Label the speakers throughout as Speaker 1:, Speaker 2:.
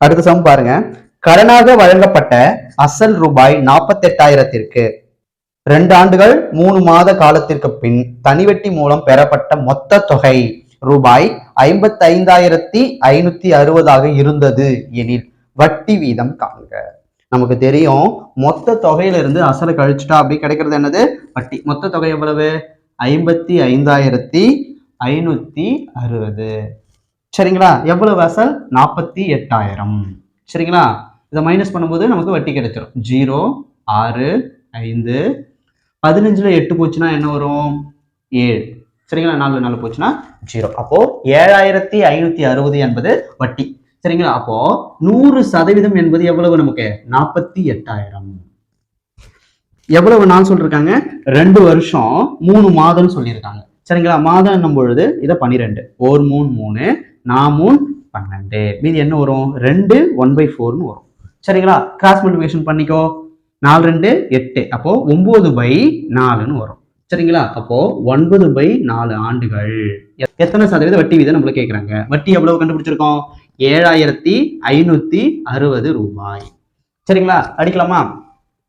Speaker 1: அடுத்த சம் பாருங்க. கடனாக வழங்கப்பட்ட அசல் ரூபாய் நாற்பத்தெட்டாயிரத்திற்கு ரெண்டு ஆண்டுகள் மூணு மாத காலத்திற்கு பின் தனிவெட்டி மூலம் பெறப்பட்ட மொத்த தொகை ரூபாய் ஐம்பத்தைந்தாயிரத்தி ஐநூத்தி அறுபதாக இருந்தது எனில் வட்டி வீதம் காண்க. நமக்கு தெரியும் மொத்த தொகையிலிருந்து அசலை கழிச்சுட்டா அப்படி கிடைக்கிறது என்னது? வட்டி. மொத்த தொகை எவ்வளவு? ஐம்பத்தி ஐந்தாயிரத்தி ஐநூத்தி அறுபது. சரிங்களா? எவ்வளவு அசல் நாற்பத்தி எட்டாயிரம். சரிங்களா? இதை மைனஸ் பண்ணும்போது நமக்கு வட்டி கிடைச்சிரும். ஜீரோ ஆறு ஐந்து. பதினஞ்சில் எட்டு போச்சுன்னா என்ன வரும்? ஏழு. சரிங்களா? நாலு நாலு போச்சுன்னா ஜீரோ. அப்போ ஏழாயிரத்தி ஐநூத்தி அறுபது என்பது வட்டி. சரிங்களா? அப்போ நூறு சதவீதம் என்பது எவ்வளவு நமக்கு? நாற்பத்தி எட்டாயிரம். எவ்வளவு நாள் சொல்லிருக்காங்க? ரெண்டு வருஷம் மூணு மாதம் சொல்லியிருக்காங்க. சரிங்களா? மாதம் என்னும் பொழுது இதை பன்னிரெண்டு ஓர் மூணு மூணு நான் மூணு பன்னெண்டு. மீதி என்ன வரும்? ரெண்டு ஒன் பை ஃபோர்னு வரும். சரிங்களா? கிராஸ் மல்டிபிகேஷன் பண்ணிக்கோ. நாலு ரெண்டு எட்டு. அப்போ ஒன்பது பை நாலுன்னு வரும். சரிங்களா? அப்போ ஒன்பது பை நாலு ஆண்டுகள். எத்- எத்தனை சதவீத வட்டி வீதம் நம்மள கேட்குறாங்க வட்டி எவ்வளவு கண்டுபிடிச்சிருக்கோம்? ஏழாயிரத்தி ஐநூத்தி அறுபது ரூபாய். சரிங்களா? அடிக்கலாமா?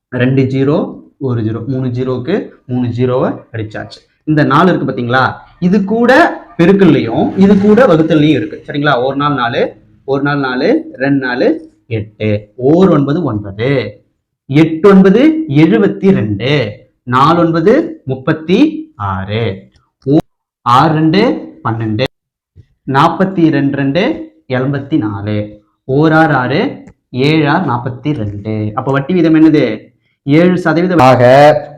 Speaker 1: ரெண்டு ஜீரோ ஒரு ஜீரோ. மூணு ஜீரோவுக்கு மூணு ஜீரோவை அடிச்சாச்சு. இந்த நாலு இருக்கு பாத்தீங்களா? இது கூட பெருக்கல்லையும் இது கூட வகுத்தல்லையும் இருக்கு. சரிங்களா? ஒரு நாள் நாலு ஒரு நாள் நாலு ரெண்டு நாலு எட்டு. ஓர் ஒன்பது ஒன்பது. எட்டு ஒன்பது எழுபத்தி ரெண்டு. நாலு ஒன்பது முப்பத்தி ஆறு. ஓ- ஆறு ரெண்டு பன்னெண்டு. நாற்பத்தி ரெண்டு ரெண்டு எண்பத்தி நாலு. ஓர் ஆறு ஆறு. ஏழு ஆறு நாற்பத்தி ரெண்டு. அப்போ வட்டி வீதம் என்னது? ஏழு சதவீதமாக ஆக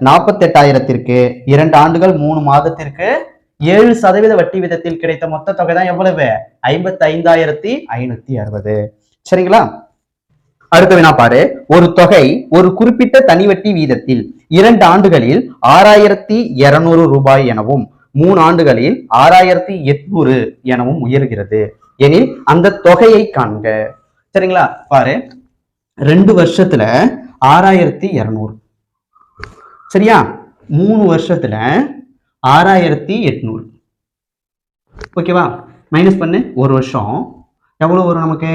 Speaker 1: நாற்பத்தெட்டாயிரத்திற்கு இரண்டு ஆண்டுகள் மூணு மாதத்திற்கு ஏழு சதவீத வட்டி வீதத்தில் கிடைத்த மொத்த தொகை தான் எவ்வளவு? ஐம்பத்தி ஐந்தாயிரத்தி ஐநூத்தி அறுபது. சரிங்களா? அடுத்த வினா பாரு ஒரு தொகை ஒரு குறிப்பிட்ட தனி வட்டி வீதத்தில் இரண்டு ஆண்டுகளில் ஆறாயிரத்தி இருநூறு ரூபாய் எனவும் மூணு ஆண்டுகளில் ஆறாயிரத்தி எட்நூறு எனவும் உயர்கிறது. எனில் அந்த தொகையை காண்க. சரிங்களா? பாரு. ரெண்டு வருஷத்துல ஆறாயிரத்தி இரநூறு. சரியா? மூணு வருஷத்துல ஆறாயிரத்தி எட்நூறு. ஓகேவா? மைனஸ் பண்ணு ஒரு வருஷம். எவ்வளோ வரும் நமக்கு?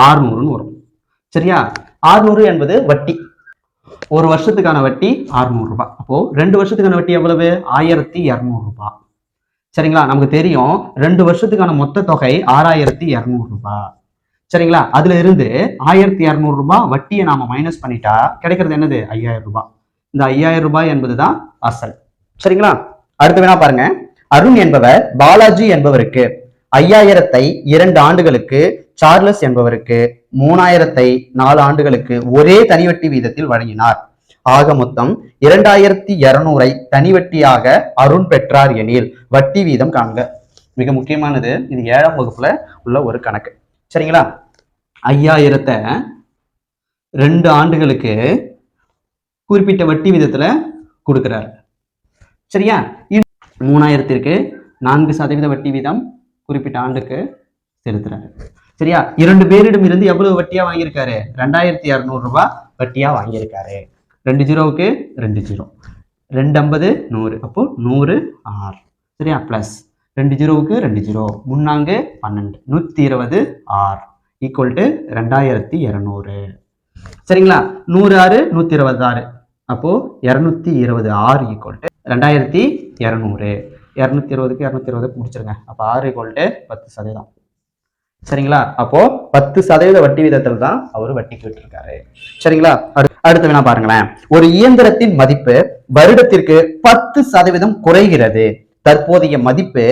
Speaker 1: ஆறுநூறுன்னு வரும். சரியா? ஆறுநூறு என்பது வட்டி. ஒரு வருஷத்துக்கான வட்டி ஆறுநூறு அப்போது அப்போ ரெண்டு வருஷத்துக்கான வட்டி எவ்வளவு? ஆயிரத்தி இரநூறுபா சரிங்களா? நமக்கு தெரியும் ரெண்டு வருஷத்துக்கான மொத்த தொகை ஆறாயிரத்தி இரநூறுபா சரிங்களா? அதுல இருந்து ஆயிரத்தி இரநூறு ரூபாய் வட்டியை நாம மைனஸ் பண்ணிட்டா கிடைக்கிறது என்னது? ஐயாயிரம் ரூபாய். இந்த ஐயாயிரம் ரூபாய் என்பதுதான் அசல் சரிங்களா? அடுத்து வேணா பாருங்க. அருண் என்பவர் பாலாஜி என்பவருக்கு ஐயாயிரத்தை இரண்டு ஆண்டுகளுக்கு சார்லஸ் என்பவருக்கு மூணாயிரத்தை நாலு ஆண்டுகளுக்கு ஒரே தனிவட்டி வீதத்தில் வழங்கினார். ஆக மொத்தம் இரண்டாயிரத்தி இருநூறை தனிவட்டியாக அருண் பெற்றார் எனில் வட்டி வீதம் காண்க. மிக முக்கியமானது இது ஏழாம் வகுப்புல உள்ள ஒரு கணக்கு. சரிங்களா? ஐயாயிரத்தை ரெண்டு ஆண்டுகளுக்கு குறிப்பிட்ட வட்டி விதத்தில் கொடுக்குறார். சரியா? மூணாயிரத்திற்கு நான்கு சதவீத வட்டி வீதம் குறிப்பிட்ட ஆண்டுக்கு செலுத்துறாரு. சரியா? இரண்டு பேரிடம் இருந்து எவ்வளவு வட்டியா வாங்கியிருக்காரு? ரெண்டாயிரத்தி இரநூறு ரூபாய் வட்டியா வாங்கியிருக்காரு. ரெண்டு ஜீரோவுக்கு ரெண்டு ஜீரோ. ரெண்டு ஐம்பது நூறு. அப்போ நூறு ஆர் சரியா? ப்ளஸ் ரெண்டு ஜீரோவுக்கு ரெண்டு ஜீரோ. முன்னாங்கு பன்னெண்டு. நூற்றி இருபது ஆர் ஈக்குவல் டு ரெண்டாயிரத்தி இரநூறு. சரிங்களா? நூறு ஆறு நூற்றி இருபது ஆறு. அப்போது இரநூத்தி இருபது ஆறு ஈக்குவல் டு ரெண்டாயிரத்தி இரநூறு. இரநூத்தி இருபதுக்கு இரநூத்தி இருபது முடிச்சிருங்க. அப்போ ஆறு ஈக்குவல் டு பத்து சதவீதம். சரிங்களா? அப்போ பத்து சதவீத வட்டி வீதத்தில் தான் அவர் வட்டிக்கு விட்டுருக்காரு சரிங்களா? அடு- அடுத்து வேணா பாருங்களேன். ஒரு இயந்திரத்தின் மதிப்பு வருடத்திற்கு பத்து சதவீதம் குறைகிறது. தற்போதைய மதிப்பு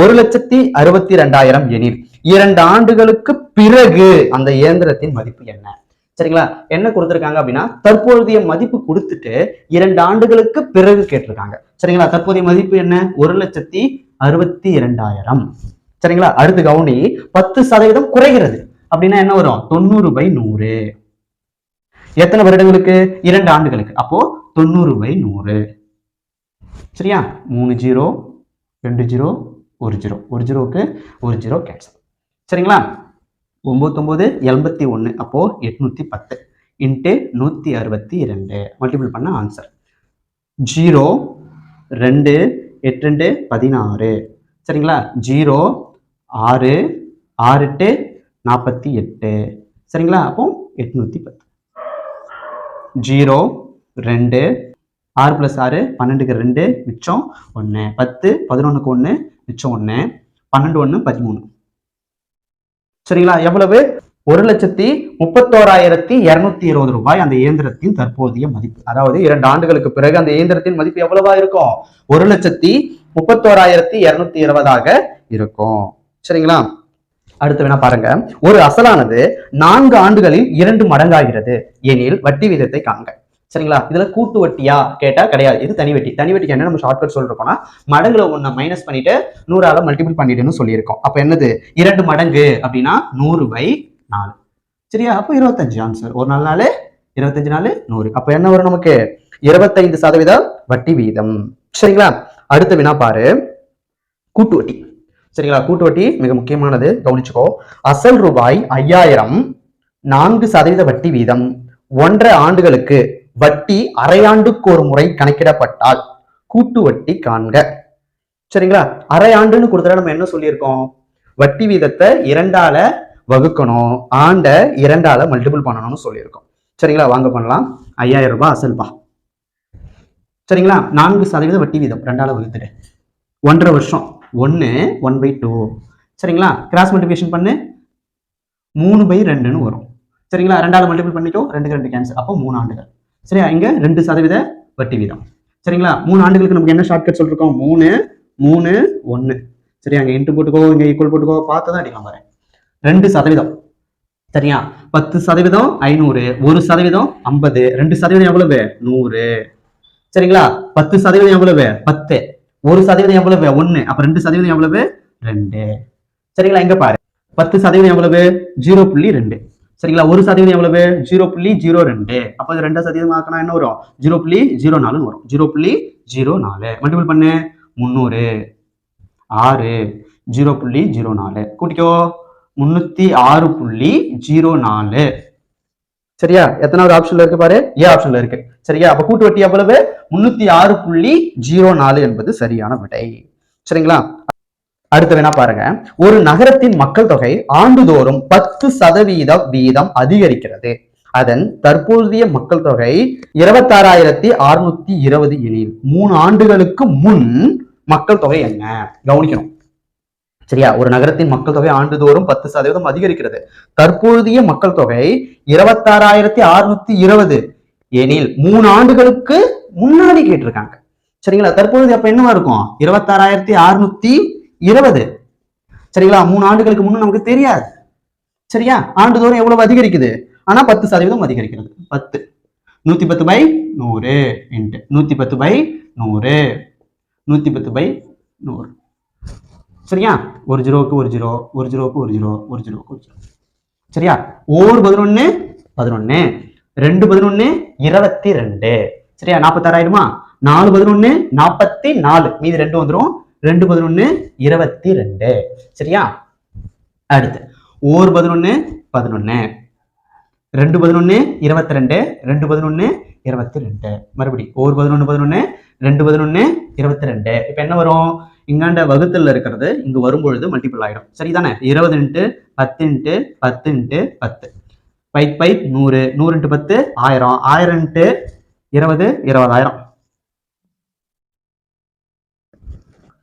Speaker 1: ஒரு லட்சத்தி அறுபத்தி ரெண்டாயிரம் எனில் இரண்டு ஆண்டுகளுக்கு பிறகு அந்த இயந்திரத்தின் மதிப்பு என்ன? சரிங்களா? என்ன கொடுத்துருக்காங்க அப்படின்னா தற்போதைய மதிப்பு கொடுத்துட்டு இரண்டு ஆண்டுகளுக்கு பிறகு கேட்டிருக்காங்க. சரிங்களா? தற்போதைய மதிப்பு என்ன? ஒரு லட்சத்தி அறுபத்தி இரண்டாயிரம் சரிங்களா? அடுத்து கவுனி பத்து சதவீதம் குறைகிறது. அப்படின்னா என்ன வரும்? தொண்ணூறு பை நூறு. எத்தனை வருடங்களுக்கு? இரண்டு ஆண்டுகளுக்கு. அப்போ தொண்ணூறு பை நூறு. சரியா? மூணு ஜீரோ ரெண்டு ஜீரோ ஒரு ஜீரோ. ஒரு ஜீரோவுக்கு ஒரு ஜீரோ கேன்சல் சரிங்களா? ஒம்பத்தொம்போது எண்பத்தி ஒன்று அப்போ எட்நூத்தி பத்து இன்ட்டு நூற்றி அறுபத்தி ரெண்டு மல்டிபிள் பண்ண ஆன்சர் ஜீரோ ரெண்டு எட்டு ரெண்டு பதினாறு. சரிங்களா? ஜீரோ ஆறு ஆறு எட்டு நாற்பத்தி எட்டு சரிங்களா? அப்போ எட்நூத்தி பத்து ஜீரோ ரெண்டு ஆறு ப்ளஸ் ஆறு பன்னெண்டுக்கு ரெண்டு மிச்சம் ஒன்று பத்து பதினொன்றுக்கு ஒன்று மிச்சம் ஒன்று பன்னெண்டு ஒன்று பதிமூணு. சரிங்களா? எவ்வளவு? ஒரு லட்சத்தி முப்பத்தோராயிரத்தி இருநூத்தி இருபது ரூபாய் அந்த இயந்திரத்தின் தற்போதைய மதிப்பு. அதாவது இரண்டு ஆண்டுகளுக்கு பிறகு அந்த இயந்திரத்தின் மதிப்பு எவ்வளவா இருக்கும்? ஒரு லட்சத்தி முப்பத்தோராயிரத்தி இருநூத்தி இருபதாக இருக்கும். சரிங்களா? அடுத்து வேணா பாருங்க. ஒரு அசலானது நான்கு ஆண்டுகளில் இரண்டு மடங்காகிறது. எனில் வட்டி விகிதத்தை காண்க. சரிங்களா? இதுல கூட்டு வட்டியா கேட்டா கிடையாது. இது தனி வட்டி. தனி வட்டிக்கு என்ன நம்ம ஷார்ட்கட் சொல்றோம்னா மடங்குல ஒண்ணு மைனஸ் பண்ணிட்டு நூறால மல்டிபிள் பண்ணிட்டுன்னு சொல்லியிருக்கோம். அப்ப என்னது? இரண்டு மடங்கு அப்படின்னா நூறு பை நாலு. சரியா? அப்போ இருபத்தஞ்சு ஆன்சர் ஒரு நாலு நாள் இருபத்தஞ்சு நாள் நூறு. அப்ப என்ன வரும் நமக்கு? இருபத்தைந்து சதவீதம் வட்டி வீதம். சரிங்களா? அடுத்த வினா பாரு. கூட்டு வட்டி. சரிங்களா? கூட்டு வட்டி மிக முக்கியமானது. கவனிச்சுக்கோ. அசல் ரூபாய் ஐயாயிரம் நான்கு சதவீத வட்டி வீதம். ஒன்றரை ஆண்டுகளுக்கு வட்டி அரையாண்டுக்கு ஒரு முறை கணக்கிடப்பட்டால் கூட்டு வட்டி காண்க. சரிங்களா? அரையாண்டுன்னு கொடுத்தா நம்ம என்ன சொல்லியிருக்கோம்? வட்டி வீதத்தை இரண்டால வகுக்கணும். ஆண்ட இரண்டால மல்டிபிள் பண்ணணும்னு சொல்லியிருக்கோம். சரிங்களா? வாங்க பண்ணலாம். ஐயாயிரம் ரூபாய் அசல்பா. சரிங்களா? நான்கு சதவீத வட்டி வீதம். ரெண்டால வகுத்துட்டு ஒன்றரை வருஷம். ஒன்று ஒன் பை டூ. சரிங்களா? கிராஸ் மல்டிபிகேஷன் பண்ணு. மூணு பை ரெண்டுன்னு வரும். சரிங்களா? ரெண்டாவது மல்டிபிள் பண்ணிட்டோம். ரெண்டுக்கு ரெண்டு கேன்சல் அப்போ மூணு ஆண்டுகள். சரியா? இங்க ரெண்டு சதவீத வட்டி வீதம். சரிங்களா? மூணு ஆண்டுகளுக்கு நமக்கு என்ன ஷார்ட்கட் சொல்லிருக்கோம்? மூணு மூணு ஒன்று சரியா? இங்க இன்ட்டு போட்டுக்கோ இங்க ஈக்குவல் போட்டுக்கோ பார்த்து தான் அடிக்கலாம் பாரு ரெண்டு சதவீதம். சரியா? பத்து சதவீதம் ஐநூறு. ஒரு சதவீதம் ஐம்பது. ரெண்டு சதவீதம் எவ்வளவு? நூறு. சரிங்களா? பத்து சதவீதம் எவ்வளவு? பத்து. ஒரு சதவீதம் எவ்வளவு? ஒண்ணு. அப்ப ரெண்டு சதவீதம் எவ்வளவு? ரெண்டு. சரிங்களா? இங்க பாரு. பத்து சதவீதம் எவ்வளவு? ஜீரோ புள்ளி ரெண்டு. சரிங்களா? ஒரு சதவீதம் எவ்வளவு ஜீரோ புள்ளி ஜீரோ ரெண்டு. அப்போ இது ரெண்டு சதவீதம் ஆக்கினா என்ன வரும்? ஜீரோ புள்ளி ஜீரோ நாலுன்னு வரும். ஜீரோ புள்ளி ஜீரோ நாலு. மல்டிபிள் பண்ணு. முந்நூறு. ஆறு. ஜீரோ புள்ளி ஜீரோ நாலு. கூட்டிக்கோ. முன்னூத்தி ஆறு புள்ளி ஜீரோ நாலு. சரியா? எத்தனாவது ஆப்ஷன்ல இருக்கு பாரு? ஏ ஆப்ஷன்ல இருக்கு. சரியா? அப்ப கூட்டு வட்டி எவ்வளவு? முன்னூத்தி ஆறு புள்ளி ஜீரோ நாலு என்பது சரியான விடை. சரிங்களா? அடுத்து வேணா பாருங்க? ஒரு நகரத்தின் மக்கள் தொகை ஆண்டுதோறும் பத்து சதவீத வீதம் அதிகரிக்கிறது. அதன் தற்போதைய மக்கள் தொகை இருபத்தாறாயிரத்தி அறுநூத்தி இருபது எனில் மூணு ஆண்டுகளுக்கு முன் மக்கள் தொகை என்ன? கவனிக்கணும். சரியா? ஒரு நகரத்தின் மக்கள் தொகை ஆண்டுதோறும் பத்து சதவீதம் அதிகரிக்கிறது. தற்போதைய மக்கள் தொகை இருபத்தாறாயிரத்தி அறுநூத்தி இருபது. எனில் மூணு ஆண்டுகளுக்கு முன்னாடி கேட்டிருக்காங்க. சரிங்களா? தற்பொழுது அப்ப என்னவா இருக்கும்? இருபத்தாறாயிரத்தி அறுநூத்தி இருபது. சரிங்களா? மூணு ஆண்டுகளுக்கு முன்னே நமக்கு தெரியாது. சரியா? ஆண்டுதோறும் எவ்வளவு அதிகரிக்குது? ஆனா பத்து சதவீதம் அதிகரிக்கிறது. பத்து. நூத்தி பத்து பை நூறு இன்ட்டு. நூத்தி பத்து பை நூறு. நூத்தி பத்து பை நூறு. சரியா? ஒரு ஜீரோவுக்கு ஒரு ஜீரோ ஒரு ஜீரோவுக்கு ஒரு ஜீரோ ஒரு ஜீரோவுக்கு ஒரு ஜீரோ. சரியா? ஒவ்வொரு பதினொன்னு பதினொன்னு. ரெண்டு பதினொன்னு இருபத்தி ரெண்டு. சரியா? நாற்பத்தாறாயிரமா நாலு பதினொன்னு நாற்பத்தி நாலு. மீதி ரெண்டு வந்துரும். ரெண்டு பதினொன்று இருபத்தி ரெண்டு சரியா? அடுத்து ஓர் பதினொன்று பதினொன்று ரெண்டு பதினொன்று இருபத்தி ரெண்டு ரெண்டு பதினொன்று இருபத்தி ரெண்டு மறுபடி ஓர் பதினொன்று பதினொன்று ரெண்டு பதினொன்று இருபத்தி ரெண்டு இப்போ என்ன வரும்? இங்காண்ட வகுத்தல்ல இருக்கிறது இங்கு வரும்பொழுது மல்டிபிள் ஆயிடும். சரிதானே? இருபது இன்ட்டு பத்து இன்ட்டு பத்து இன்ட்டு பத்து. பை பை நூறு. நூறு இன்ட்டு பத்து ஆயிரம். ஆயிரம் இன்ட்டு இருபது இருபதாயிரம்.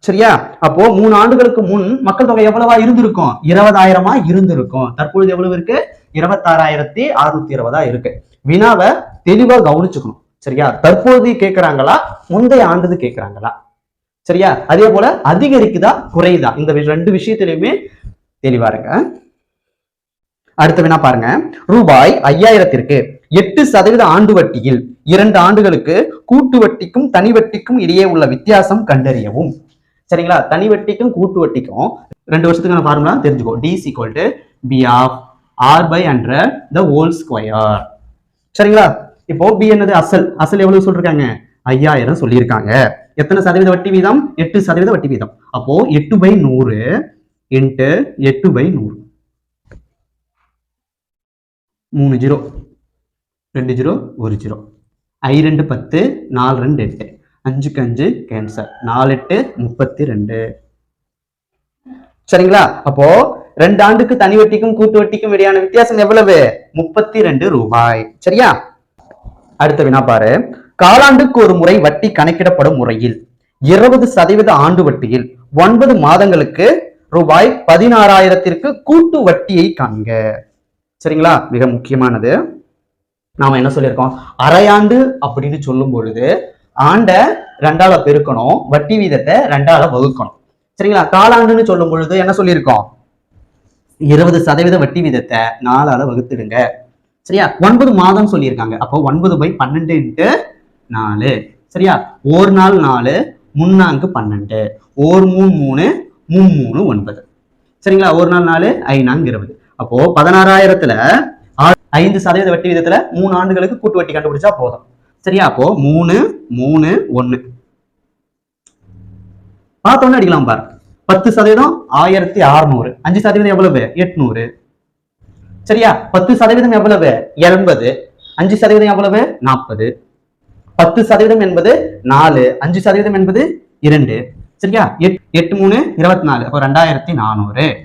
Speaker 1: சரியா? அப்போ மூணு ஆண்டுகளுக்கு முன் மக்கள் தொகை எவ்வளவா இருந்திருக்கும்? இருபதாயிரமா இருந்திருக்கும். தற்பொழுது எவ்வளவு இருக்கு? இருபத்தாறாயிரத்தி அறுநூத்தி இருபதா இருக்கு. வினாவை தெளிவா கவனிச்சுக்கணும். சரியா? தற்போது கேட்கிறாங்களா முந்தைய ஆண்டுது கேட்கறாங்களா சரியா? அதே போல அதிகரிக்குதா? குறையுதா? இந்த ரெண்டு விஷயத்திலையுமே தெளிவா இருங்க. அடுத்த வினா பாருங்க. ரூபாய் ஐயாயிரத்திற்கு எட்டு சதவீத ஆண்டு வட்டியில் இரண்டு ஆண்டுகளுக்கு கூட்டு வட்டிக்கும் தனி வட்டிக்கும் இடையே உள்ள வித்தியாசம் கண்டறியவும். சரிங்களா? தனி வட்டிக்கும் கூட்டு வட்டிக்கும். ரெண்டு வருஷத்துக்கான ஃபார்முலா தெரிஞ்சுக்கோ. T equal to P of R by hundred the whole square சரிங்களா? இப்போ பி என்னது? அசல். அசல் எவ்வளவு சொல்லிருக்காங்க? ஐயாயிரம் சொல்லியிருக்காங்க. எத்தனை சதவீத வட்டி வீதம்? எட்டு சதவீத வட்டி வீதம். அப்போ எட்டு பை நூறு இன்ட்டு எட்டு பை நூறு. மூணு ஜீரோ ரெண்டு ஜீரோ ஒரு ஜீரோ ஐ ரெண்டு பத்து நாலு ரெண்டு எட்டு. அஞ்சுக்கு அஞ்சு கேன்சர் நாலு எட்டு முப்பத்தி ரெண்டு சரிங்களா? அப்போ ரெண்டு ஆண்டுக்கு தனி வட்டிக்கும் கூட்டு வட்டிக்கும் இடையான வித்தியாசம் எவ்வளவு? முப்பத்தி ரெண்டு ரூபாய். சரியா? அடுத்த வினா பாரு. காலாண்டுக்கு ஒரு முறை வட்டி கணக்கிடப்படும் முறையில் இருபது சதவீத ஆண்டு வட்டியில் ஒன்பது மாதங்களுக்கு ரூபாய் பதினாறாயிரத்திற்கு கூட்டு வட்டியை காண்க. சரிங்களா? மிக முக்கியமானது. நாம என்ன சொல்லியிருக்கோம்? அரையாண்டு அப்படின்னு சொல்லும் பொழுது ஆண்ட ரெண்டால பெருக்கணும் வட்டி வீதத்தை ரெண்டால வகுக்கணும். சரிங்களா? காலாண்டுன்னு சொல்லும் பொழுது என்ன சொல்லியிருக்கோம்? இருபது சதவீத வட்டி வீதத்தை நாலால வகுத்துடுங்க. சரியா? ஒன்பது மாதம் சொல்லியிருக்காங்க. அப்போ ஒன்பது பை பன்னெண்டு இன்ட்டு நாலு. சரியா? ஒரு நாள் நாலு முன்னாங்கு பன்னெண்டு. ஓர் மூணு மூணு மூணு மூணு ஒன்பது. சரிங்களா? ஒரு நாள் நாலு ஐநான்கு இருபது. அப்போ பதினாறாயிரத்துல ஐந்து சதவீத வட்டி விதத்துல மூணு ஆண்டுகளுக்கு கூட்டு வட்டி கண்டுபிடிச்சா போதும். சரியா? அப்போ மூணு மூணு ஒண்ணு. பார்த்தோன்னு அடிக்கலாம் பாரு. பத்து சதவீதம் ஆயிரத்தி அறுநூறு. அஞ்சு சதவீதம் எவ்வளவு? எட்நூறு. சரியா? பத்து சதவீதம் எவ்வளவு? எண்பது. அஞ்சு சதவீதம் எவ்வளவு? நாற்பது பத்து சதவீதம் என்பது நாலு. அஞ்சு சதவீதம் என்பது இரண்டு. சரியா? எட் எட்டு மூணு இருபத்தி நாலு அப்போ ரெண்டாயிரத்தி நானூறு.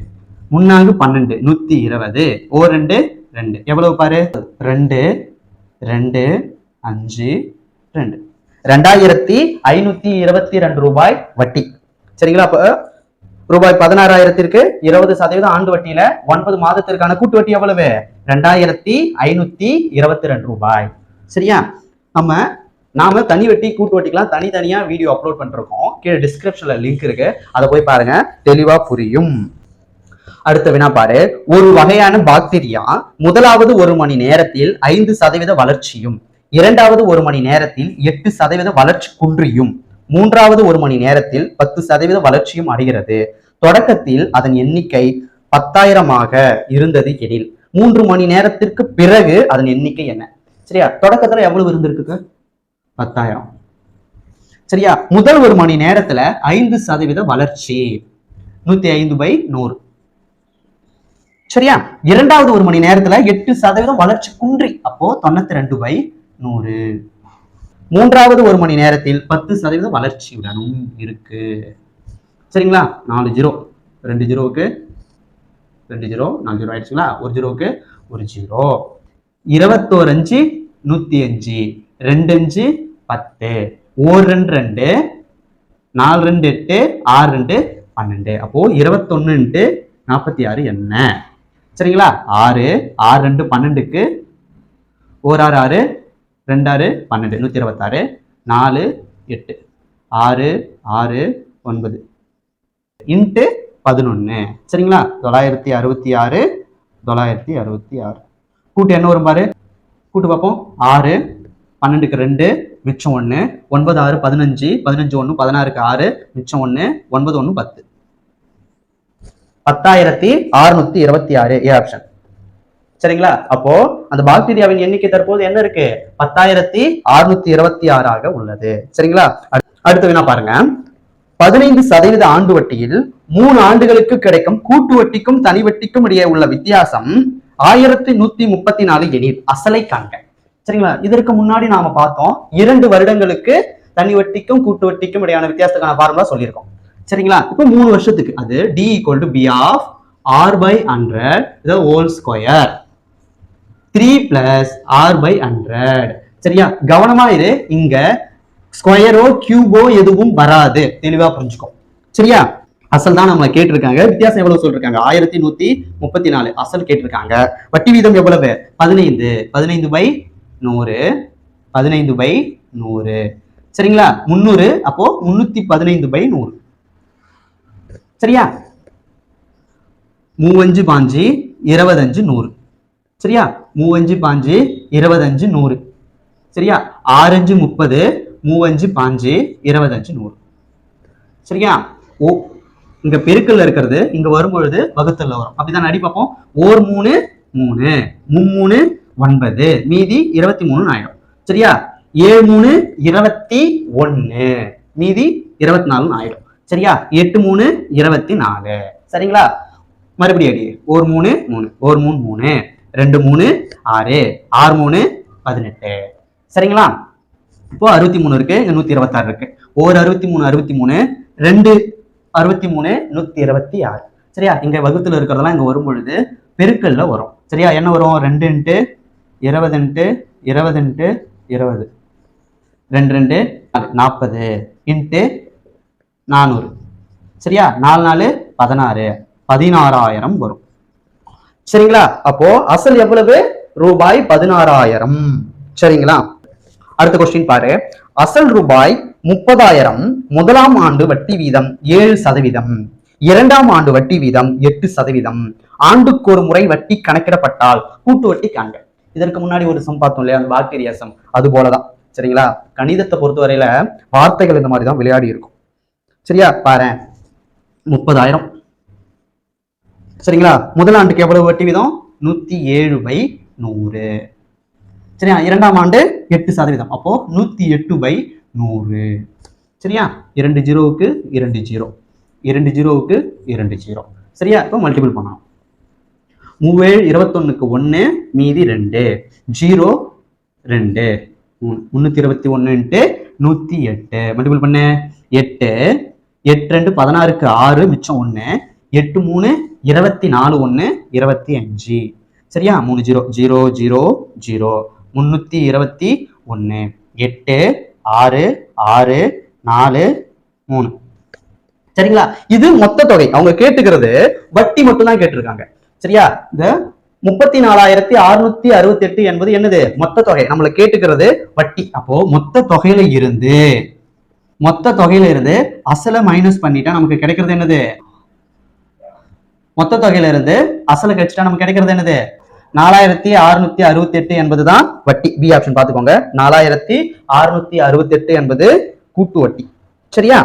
Speaker 1: முன்னாங்கு பன்னெண்டு நூத்தி இருபது. ஓ ரெண்டு ரெண்டு. எவ்வளவு பாரு? ரெண்டு ரெண்டு அஞ்சு ரெண்டு. ரெண்டாயிரத்தி ஐநூத்தி இருபத்தி ரெண்டு ரூபாய் வட்டி. சரிங்களா? அப்ப ரூபாய் பதினாறாயிரத்திற்கு இருபது சதவீதம் ஆண்டு வட்டியில ஒன்பது மாதத்திற்கான கூட்டு வட்டி எவ்வளவு? ரெண்டாயிரத்தி ஐநூத்தி இருபத்தி ரெண்டு ரூபாய். சரியா? நம்ம நாம தனி வட்டி கூட்டு வட்டிக்கெல்லாம் தனித்தனியா வீடியோ அப்லோட் பண்ணிருக்கோம். கீழே டிஸ்கிரிப்ஷன்ல லிங்க் இருக்கு. அதை போய் பாருங்க. தெளிவா புரியும். அடுத்த வினா பாரு. ஒரு வகையான பாக்டீரியா முதலாவது ஒரு மணி நேரத்தில் ஐந்து சதவீத வளர்ச்சியும். இரண்டாவது ஒரு மணி நேரத்தில் எட்டு சதவீத வளர்ச்சி குன்றியும் மூன்றாவது ஒரு மணி நேரத்தில் பத்து சதவீத வளர்ச்சியும் அடைகிறது. தொடக்கத்தில் அதன் எண்ணிக்கை பத்தாயிரமாக இருந்தது எனில் மூன்று மணி நேரத்திற்கு பிறகு அதன் எண்ணிக்கை என்ன? சரியா? தொடக்கத்துல எவ்வளவு இருந்திருக்கு பத்தாயிரம். சரியா? முதல் ஒரு மணி நேரத்துல ஐந்து சதவீத வளர்ச்சி. நூத்தி ஐந்து பை நூறு. சரியா? இரண்டாவது ஒரு மணி நேரத்துல எட்டு சதவீதம் வளர்ச்சி குன்றி. அப்போ தொண்ணூத்தி ரெண்டு பை நூறு. மூன்றாவது ஒரு மணி நேரத்தில் பத்து சதவீத வளர்ச்சியுடனும் இருக்கு. சரிங்களா? நாலு ஜீரோ. ரெண்டு ஜீரோவுக்கு ரெண்டு ஜீரோ நாலு ஜீரோ ஆயிடுச்சுங்களா? ஒரு ஜீரோவுக்கு ஒரு ஜீரோ. இருபத்தோரு அஞ்சு நூத்தி அஞ்சு. ரெண்டு அஞ்சு பத்து. ஓர் ரெண்டு ரெண்டு. நாலு ரெண்டு எட்டு. ஆறு ரெண்டு பன்னெண்டு. அப்போ இருபத்தொன்னு நாற்பத்தி ஆறு என்ன? சரிங்களா? ஆறு ஆறு ரெண்டு பன்னெண்டுக்கு ஓர் ஆறு ஆறு. ரெண்டாறு பன்னெண்டு நூற்றி இருபத்தாறு நாலு எட்டு. ஆறு ஆறு ஒன்பது. இன்ட்டு பதினொன்று சரிங்களா? தொள்ளாயிரத்தி அறுபத்தி ஆறு தொள்ளாயிரத்தி அறுபத்தி ஆறு கூட்டு என்ன வரும் பாரு? கூட்டு பார்ப்போம். ஆறு பன்னெண்டுக்கு ரெண்டு மிச்சம் ஒன்று ஒன்பது ஆறு பதினஞ்சு. பதினஞ்சு ஒன்று பதினாறுக்கு ஆறு மிச்சம் ஒன்று ஒன்பது ஒன்று பத்து. பத்தாயிரத்தி அறுநூத்தி இருபத்தி ஆறு ஏ ஆப்ஷன். சரிங்களா? அப்போ அந்த பாக்டீரியாவின் எண்ணிக்கை தற்போது என்ன இருக்கு? பத்தாயிரத்தி அறுநூத்தி இருபத்தி ஆறாக உள்ளது. சரிங்களா? அடுத்து வேணா பாருங்க. பதினைந்து சதவீத ஆண்டு வட்டியில் மூணு ஆண்டுகளுக்கு கிடைக்கும் கூட்டு வட்டிக்கும் தனி வட்டிக்கும் இடையே உள்ள வித்தியாசம் ஆயிரத்தி நூத்தி முப்பத்தி நாலு எனில் அசலை காண்க. சரிங்களா? இதற்கு முன்னாடி நாம பார்த்தோம் இரண்டு வருடங்களுக்கு தனி வட்டிக்கும் கூட்டு வட்டிக்கும் இடையான வித்தியாசத்துக்கான ஃபார்முலா சொல்லியிருக்கோம். சரிங்களா? இப்போ மூணு வருஷத்துக்கு. அது T equal to P of R by hundred the whole square three plus R by hundred சரியா? கவனமா இரு. இங்க ஸ்கொயரோ கியூபோ எதுவும் வராது. தெளிவா புரிஞ்சுக்கோ. சரியா? அசல் தான் நம்மளை கேட்டிருக்காங்க. வித்தியாசம் எவ்வளவு சொல்லிருக்காங்க? ஆயிரத்தி நூத்தி முப்பத்தி நாலு. அசல் கேட்டிருக்காங்க. வட்டி வீதம் எவ்வளவு? பதினைந்து. பதினைந்து பை நூறு. பதினைந்து பை நூறு. சரிங்களா? முந்நூறு. அப்போ முன்னூத்தி பதினைந்து பை நூறு. சரியா? மூவஞ்சு பாஞ்சு இருபதஞ்சு நூறு. சரியா? மூவஞ்சு பாஞ்சு இருபதஞ்சு நூறு. சரியா? ஆறஞ்சு முப்பது மூவஞ்சு பாஞ்சு இருபதஞ்சு நூறு. சரியா? ஓ இங்க பெருக்கல்ல இருக்கிறது இங்க வரும்பொழுது வகுத்தல்ல வரும். அப்படிதான் அடி பார்ப்போம். ஓர் மூணு மூணு. மும்மூணு ஒன்பது. மீதி இருபத்தி மூணு ஆயிடும். சரியா? ஏழு மூணு இருபத்தி ஒன்னு மீதி இருபத்தி நாலுன்னு ஆயிடும். சரியா? எட்டு மூணு இருபத்தி நாலு. சரிங்களா? மறுபடியும் அடி. ஒரு மூணு மூணு. ஒரு மூணு மூணு. ரெண்டு மூணு ஆறு ஆறு மூணு பதினெட்டு. சரிங்களா? இப்போ அறுபத்தி மூணு இருக்கு இங்க நூத்தி இருபத்தாறு இருக்கு. ஒரு அறுபத்தி மூணு அறுபத்தி மூணு ரெண்டு அறுபத்தி மூணு நூத்தி இருபத்தி ஆறு. சரியா? இங்க வகுத்துல இருக்கிறதெல்லாம் இங்க வரும் பொழுது பெருக்கல்ல வரும். சரியா? என்ன வரும்? ரெண்டு இன்ட்டு இருபது இன்ட்டு இருபது இன்ட்டு இருபது. ரெண்டு ரெண்டு நாற்பது இன்ட்டு நானூறு. சரியா? நாலு நாலு பதினாறு. பதினாறாயிரம் வரும். சரிங்களா? அப்போ அசல் எவ்வளவு? ரூபாய் பதினாறாயிரம். சரிங்களா? அடுத்த கொஸ்டின் பாரு. அசல் ரூபாய் முப்பதாயிரம். முதலாம் ஆண்டு வட்டி வீதம் ஏழு சதவீதம். இரண்டாம் ஆண்டு வட்டி வீதம் எட்டு சதவீதம். ஆண்டுக்கு ஒரு முறை வட்டி கணக்கிடப்பட்டால் கூட்டு வட்டி காண்க. இதற்கு முன்னாடி ஒரு சம் பார்த்தோம் இல்லையா? அந்த பாக்டீரியா சம். அது போலதான். சரிங்களா? கணிதத்தை பொறுத்தவரையில வார்த்தைகள் இந்த மாதிரி தான் விளையாடி இருக்கும். சரியா? பாரு. முப்பதாயிரம். சரிங்களா? முதல் ஆண்டுக்கு எவ்வளவு வட்டி வீதம்? நூத்தி ஏழு பை நூறு. சரியா? இரண்டாம் ஆண்டு எட்டு சதவீதம். அப்போ நூத்தி எட்டு பை நூறு. சரியா? இரண்டு ஜீரோவுக்கு இரண்டு ஜீரோ. இரண்டு ஜீரோவுக்கு இரண்டு ஜீரோ. சரியா? இப்போ மல்டிபிள் பண்ணலாம். மூவேழு இருபத்தொன்னுக்கு ஒன்று மீதி ரெண்டு. ஜீரோ ரெண்டு. முந்நூற்றி இருபத்தி ஒன்றுன்ட்டு நூற்றி எட்டு. மல்டிபிள் பண்ணு. எட்டு. எட்டு ரெண்டு பதினாறுக்கு ஆறு மிச்சம் ஒன்று எட்டு மூணு இருபத்தி நாலு ஒன்று இருபத்தி அஞ்சு. சரியா? மூணு ஜீரோ ஜீரோ ஜீரோ ஜீரோ. முந்நூற்றி இருபத்தி ஒன்று எட்டு ஆறு ஆறு நாலு மூணு. சரிங்களா? இது மொத்த தொகை. அவங்க கேட்டுக்கிறது வட்டி மட்டும் தான் கேட்டிருக்காங்க. சரியா? இந்த முப்பத்தி நாலாயிரத்தி அறுநூத்தி அறுபத்தி எட்டு என்பது என்னது? மொத்த தொகை. நம்மள கேட்டுக்கிறது வட்டி. அப்போ மொத்த தொகையில இருந்து மொத்த தொகையில இருந்து அசலை மைனஸ் பண்ணிட்டா நமக்கு கிடைக்கிறது என்னது? மொத்த தொகையில இருந்து அசலை கழிச்சுட்டா நமக்கு கிடைக்கிறது என்னது? நாலாயிரத்தி அறுநூத்தி அறுபத்தி எட்டு என்பதுதான் வட்டி. பி ஆப்ஷன் பாத்துக்கோங்க நாலாயிரத்தி அறுநூத்தி அறுபத்தி எட்டு என்பது கூட்டு வட்டி. சரியா?